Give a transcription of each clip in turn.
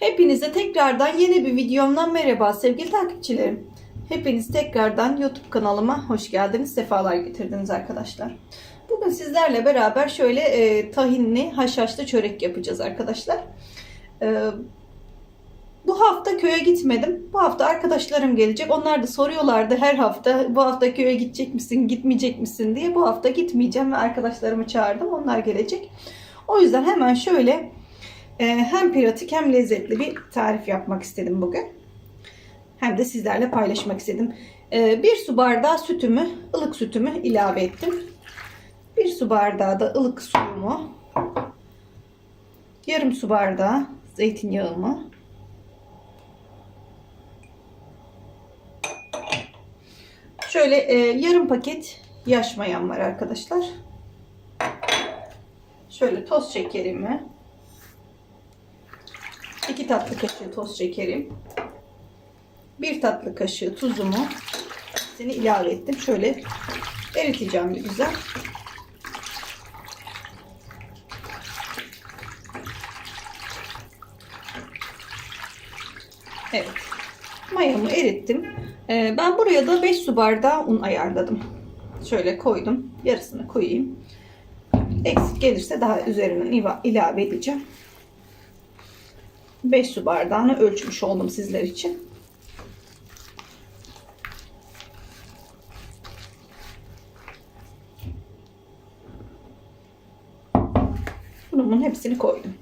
Hepinize tekrardan yeni bir videomdan merhaba sevgili takipçilerim. Hepiniz tekrardan YouTube kanalıma hoş geldiniz, sefalar getirdiniz arkadaşlar. Bugün sizlerle beraber şöyle e, tahinli haşhaşlı çörek yapacağız arkadaşlar. E, bu hafta köye gitmedim. Bu hafta arkadaşlarım gelecek. Onlar da soruyorlardı her hafta bu hafta köye gidecek misin, gitmeyecek misin diye. Bu hafta gitmeyeceğim ve arkadaşlarımı çağırdım. Onlar gelecek. O yüzden hemen şöyle hem pratik hem lezzetli bir tarif yapmak istedim bugün. Hem de sizlerle paylaşmak istedim. Ee, bir su bardağı sütümü, ılık sütümü ilave ettim. Bir su bardağı da ılık suyumu. Yarım su bardağı zeytinyağımı. Şöyle e, yarım paket yaş mayam var arkadaşlar. Şöyle toz şekerimi. 2 tatlı kaşığı toz şekerim. 1 tatlı kaşığı tuzumu seni ilave ettim. Şöyle eriteceğim bir güzel. Evet. Mayamı erittim. Ee, ben buraya da 5 su bardağı un ayarladım. Şöyle koydum. Yarısını koyayım. Eksik gelirse daha üzerinden ilave edeceğim. 5 su bardağını ölçmüş oldum sizler için. Bunun hepsini koydum.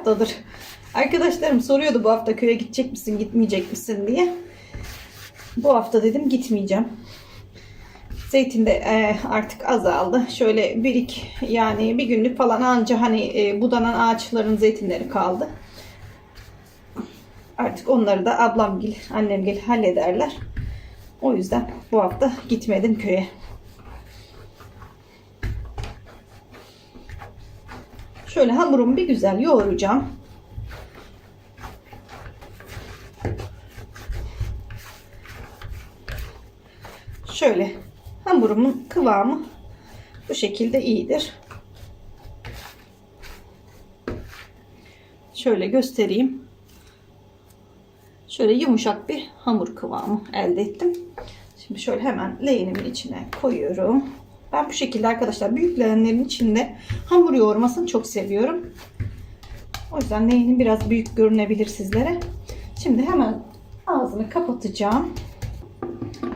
Haftadır arkadaşlarım soruyordu bu hafta köye gidecek misin, gitmeyecek misin diye. Bu hafta dedim gitmeyeceğim. Zeytin de e, artık azaldı. Şöyle birik yani bir günlük falan anca hani e, budanan ağaçların zeytinleri kaldı. Artık onları da ablamgil, annemgil hallederler. O yüzden bu hafta gitmedim köye. Şöyle hamurumu bir güzel yoğuracağım. Şöyle hamurumun kıvamı bu şekilde iyidir. Şöyle göstereyim. Şöyle yumuşak bir hamur kıvamı elde ettim. Şimdi şöyle hemen leğenimin içine koyuyorum. Ben bu şekilde arkadaşlar büyük leğenlerin içinde hamur yoğurmasını çok seviyorum. O yüzden leğenim biraz büyük görünebilir sizlere. Şimdi hemen ağzını kapatacağım.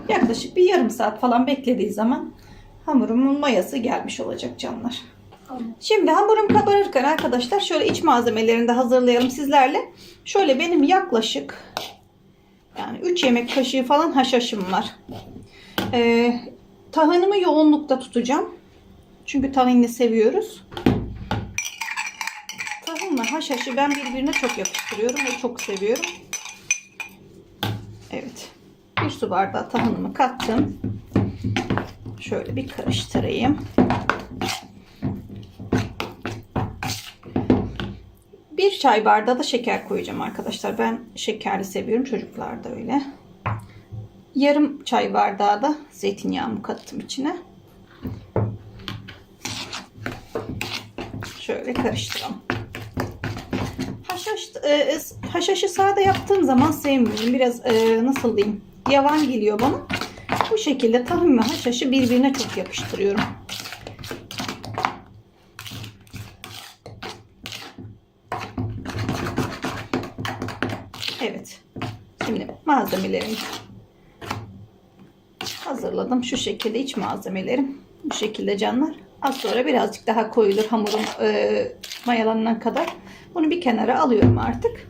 Yaklaşık bir yarım saat falan beklediği zaman hamurumun mayası gelmiş olacak canlar. Şimdi hamurum kabarırken arkadaşlar şöyle iç malzemelerini de hazırlayalım sizlerle. Şöyle benim yaklaşık yani 3 yemek kaşığı falan haşhaşım var. Ee, Tahinimi yoğunlukta tutacağım. Çünkü tahinli seviyoruz. Tahinle haşhaşı ben birbirine çok yapıştırıyorum ve çok seviyorum. Evet. Bir su bardağı tahinimi kattım. Şöyle bir karıştırayım. Bir çay bardağı da şeker koyacağım arkadaşlar. Ben şekerli seviyorum. Çocuklar da öyle. Yarım çay bardağı da zeytinyağımı kattım içine. Şöyle karıştıralım. Haşhaş, e, haşhaşı sade yaptığım zaman sevmiyorum. Biraz e, nasıl diyeyim yavan geliyor bana. Bu şekilde tahin ve haşhaşı birbirine çok yapıştırıyorum. Evet. Şimdi malzemelerimi hazırladım. Şu şekilde iç malzemelerim. Bu şekilde canlar. Az sonra birazcık daha koyulur hamurum e, mayalanana kadar. Bunu bir kenara alıyorum artık.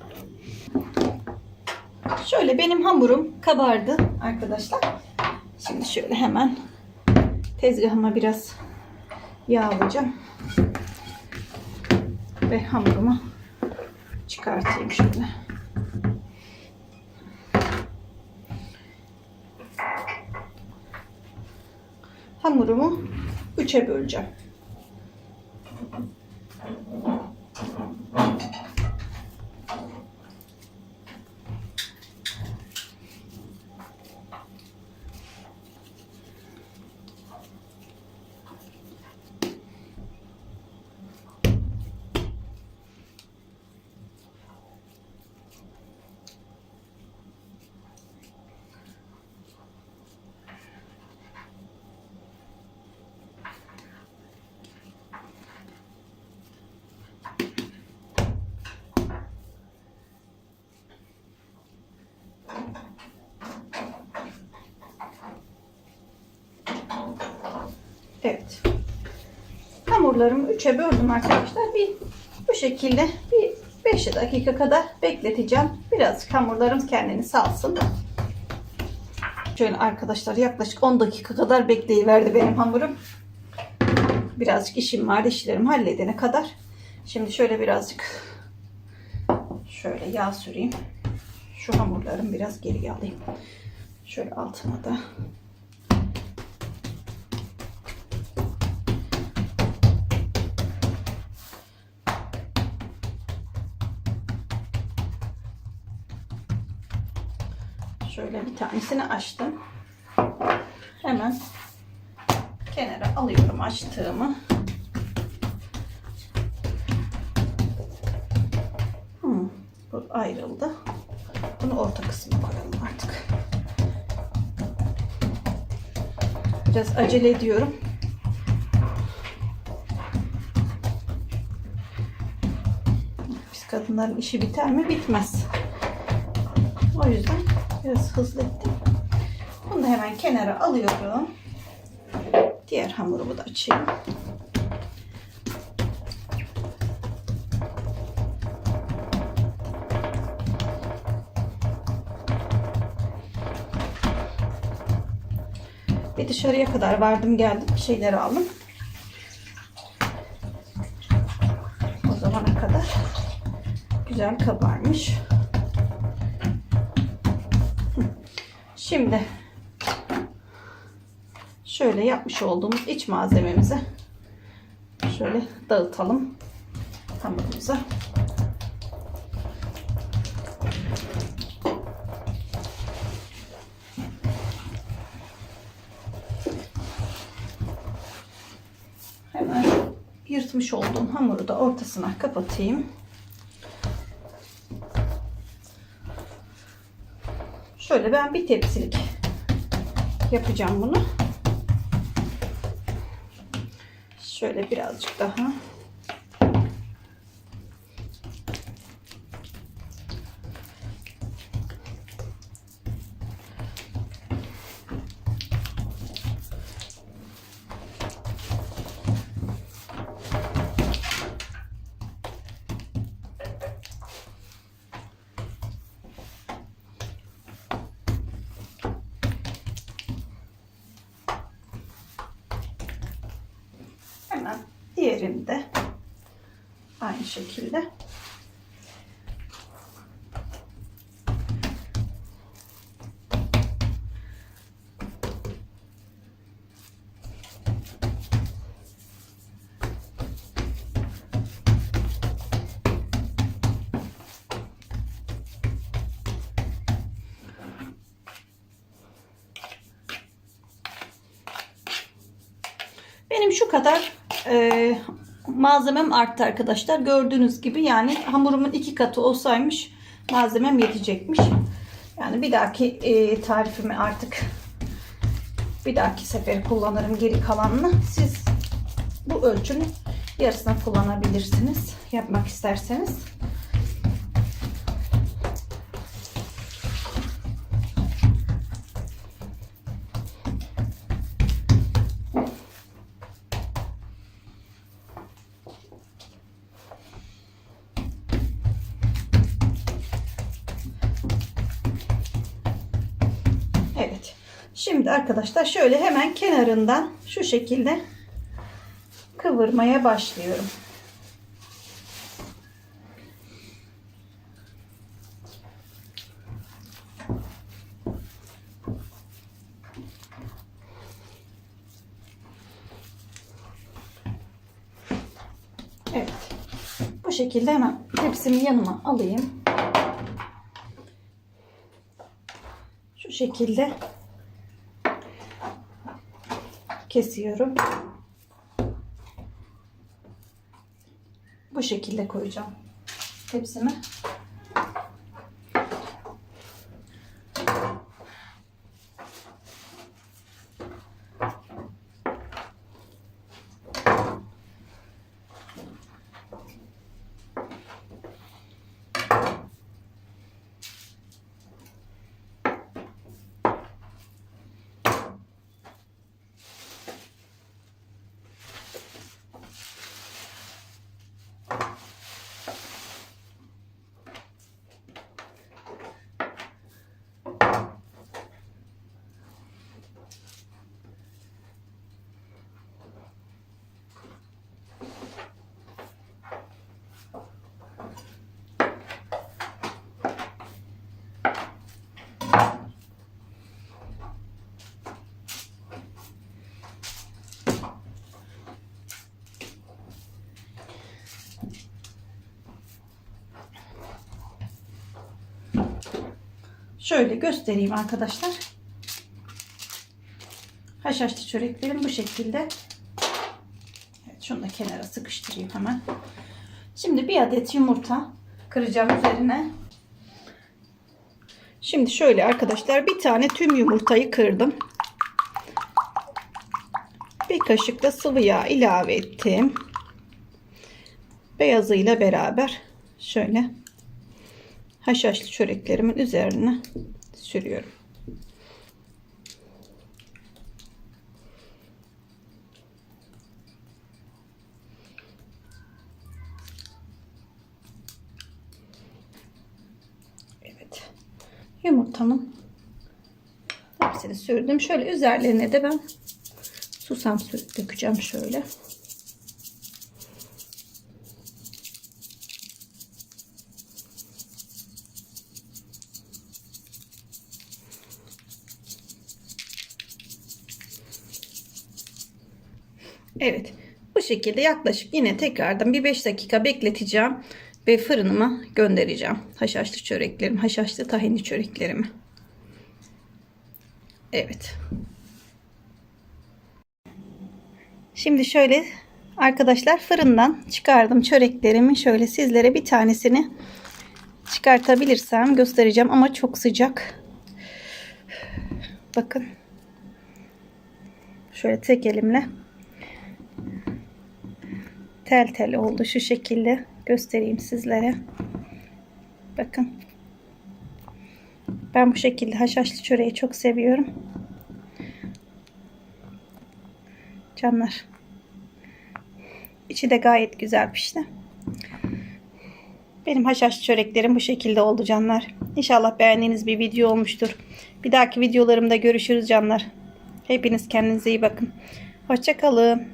Şöyle benim hamurum kabardı arkadaşlar. Şimdi şöyle hemen tezgahıma biraz yağlayacağım. Ve hamurumu çıkartayım şöyle. Hamurumu 3'e böleceğim. Evet. Hamurlarımı üçe böldüm arkadaşlar. Bir bu şekilde bir 5 dakika kadar bekleteceğim. Birazcık hamurlarım kendini salsın. Şöyle arkadaşlar yaklaşık 10 dakika kadar bekleyiverdi benim hamurum. Birazcık işim vardı. işlerimi halledene kadar. Şimdi şöyle birazcık şöyle yağ süreyim. Şu hamurlarımı biraz geriye alayım. Şöyle altına da bir tanesini açtım. Hemen kenara alıyorum açtığımı. Hmm, bu ayrıldı. Bunu orta kısmına koyalım artık. Biraz acele ediyorum. Biz kadınların işi biter mi? Bitmez. O yüzden biraz hızlı ettim. Bunu da hemen kenara alıyorum. Diğer hamurumu da açayım. Bir dışarıya kadar vardım geldim. Bir şeyleri aldım. O zamana kadar güzel kabarmış. Şimdi şöyle yapmış olduğumuz iç malzememizi şöyle dağıtalım hamurumuza. Hemen yırtmış olduğum hamuru da ortasına kapatayım. Şöyle ben bir tepsilik yapacağım bunu. Şöyle birazcık daha. Hemen diğerini de aynı şekilde. Benim şu kadar e, malzemem arttı arkadaşlar. Gördüğünüz gibi yani hamurumun iki katı olsaymış malzemem yetecekmiş. Yani bir dahaki e, tarifimi artık bir dahaki sefer kullanırım geri kalanını. Siz bu ölçünün yarısını kullanabilirsiniz. Yapmak isterseniz. Şimdi arkadaşlar şöyle hemen kenarından şu şekilde kıvırmaya başlıyorum. şekilde hemen tepsimi yanıma alayım. Şu şekilde kesiyorum. Bu şekilde koyacağım tepsime. Şöyle göstereyim arkadaşlar. Haşhaşlı çöreklerim bu şekilde. Evet, şunu da kenara sıkıştırayım hemen. Şimdi bir adet yumurta kıracağım üzerine. Şimdi şöyle arkadaşlar bir tane tüm yumurtayı kırdım. Bir kaşık da sıvı yağ ilave ettim. Beyazıyla beraber şöyle haşhaşlı çöreklerimin üzerine sürüyorum. Evet. Yumurtamın hepsini sürdüm. Şöyle üzerlerine de ben susam dökeceğim şöyle. Evet. Bu şekilde yaklaşık yine tekrardan bir 5 dakika bekleteceğim ve fırınıma göndereceğim. Haşhaşlı çöreklerim, haşhaşlı tahinli çöreklerimi. Evet. Şimdi şöyle arkadaşlar fırından çıkardım çöreklerimi. Şöyle sizlere bir tanesini çıkartabilirsem göstereceğim ama çok sıcak. Bakın. Şöyle tek elimle tel tel oldu şu şekilde. Göstereyim sizlere. Bakın. Ben bu şekilde haşhaşlı çöreği çok seviyorum. Canlar. İçi de gayet güzel pişti. Benim haşhaşlı çöreklerim bu şekilde oldu canlar. İnşallah beğendiğiniz bir video olmuştur. Bir dahaki videolarımda görüşürüz canlar. Hepiniz kendinize iyi bakın. Hoşçakalın